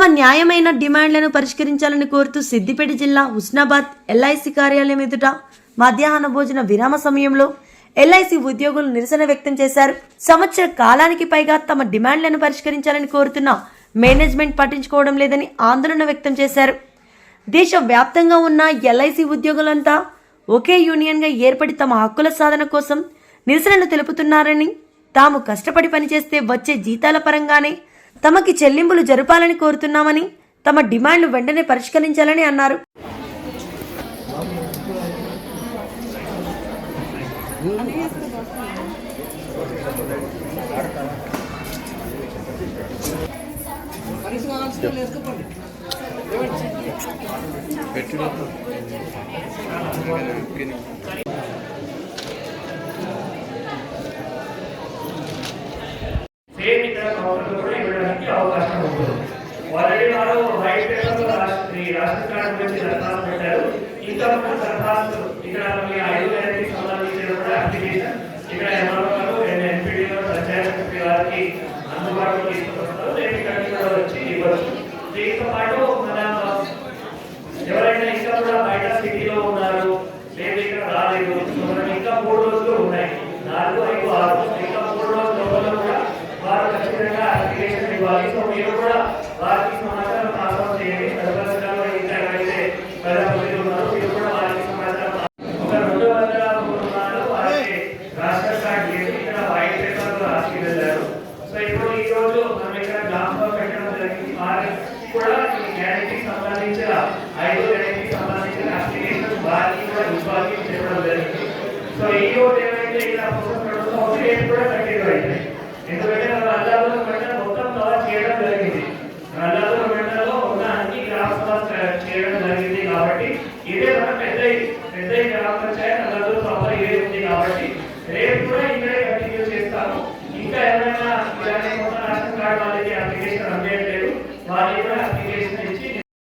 తమ న్యాయమైన డిమాండ్లను పరిష్కరించాలని కోరుతూ సిద్దిపేట జిల్లా హుస్నాబాద్ ఎల్ఐసి కార్యాలయం ఎదుట మధ్యాహ్న భోజన విరామ సమయంలో ఎల్ఐసి ఉద్యోగులు నిరసన వ్యక్తం చేశారు. సంవత్సర కాలానికి పైగా తమ డిమాండ్లను పరిష్కరించాలని కోరుతున్న మేనేజ్మెంట్ పట్టించుకోవడం లేదని ఆందోళన వ్యక్తం చేశారు. దేశవ్యాప్తంగా ఉన్న ఎల్ఐసి ఉద్యోగులంతా ఒకే యూనియన్గా ఏర్పడి తమ హక్కుల సాధన కోసం నిరసనలు తెలుపుతున్నారని తాము కష్టపడి పనిచేస్తే వచ్చే జీతాల పరంగానే తమకి చెల్లింపులు జరపాలని కోరుతున్నామని తమ డిమాండ్లు వెంటనే పరిష్కరించాలని అన్నారు. సేమ్ ఇక్కడ ఆల్రెడీ వారు వైట్ పేపర్ రాష్ట్ర ఈ రాష్ట్ర కార్డు గురించి దరఖాస్తు పెట్టారు. ఇంకా ఒక దరఖాస్తు ఇక్కడ మళ్ళీ ఐదు వేలకి సంబంధించిన కూడా అప్లికేషన్ ఇక్కడ ఎంఆర్ఓ గారు ఎన్పీడీ పంచాయత్ సెక్రటరీ వారికి అందుబాటులో తీసుకొస్తారు రేపు ఇక్కడికి కూడా వచ్చి ఇవ్వచ్చు దీంతో పాటు మన ఎవరైనా ఇంకా కూడా బయట సిటీలో ఉన్నారు లేదు ఇక్కడ రాలేదు సో మనకి ఇంకా మూడు రోజులు ఉన్నాయి నాలుగు ఐదు ఆరు ఇంకా మూడు రోజుల లోపల కూడా వారు ఖచ్చితంగా అప్లికేషన్ ఇవ్వాలి సో మీరు కూడా వారికి సమాచారం పాస్ చేయండి. సర్వసంగాలో ఇంకా ఎవరైతే ప్రజాప్రతినిధులు ఉన్నారో మీరు కూడా వారికి సమాచారం ఒక రెండు వందల మూడు వారికి రాష్ట్ర ఇక్కడ వైట్ రాసి వెళ్ళారు సో ఇప్పుడు ఈ రోజు మనం ఇక్కడ పెట్టడం జరిగింది. వారికి కూడా ఈ గ్యారెంటీకి సంబంధించిన ఐదు గ్యారెంటీకి సంబంధించిన అప్లికేషన్ వారికి కూడా ఇవ్వాలి చెప్పడం జరిగింది. సో ఈ రోజు కాబట్టి ఇదే మన పెద్ద పెద్ద గ్రామ ప్రాపర్ ఇదే ఉంది కాబట్టి రేపు కూడా ఇక్కడే కంటిన్యూ చేస్తాము. ఇంకా ఎవరైనా ఇలానే కొత్త రాష్ట్ర కార్డు వాళ్ళకి అప్లికేషన్ అందజేయలేదు వాళ్ళకి కూడా అప్లికేషన్ ఇచ్చి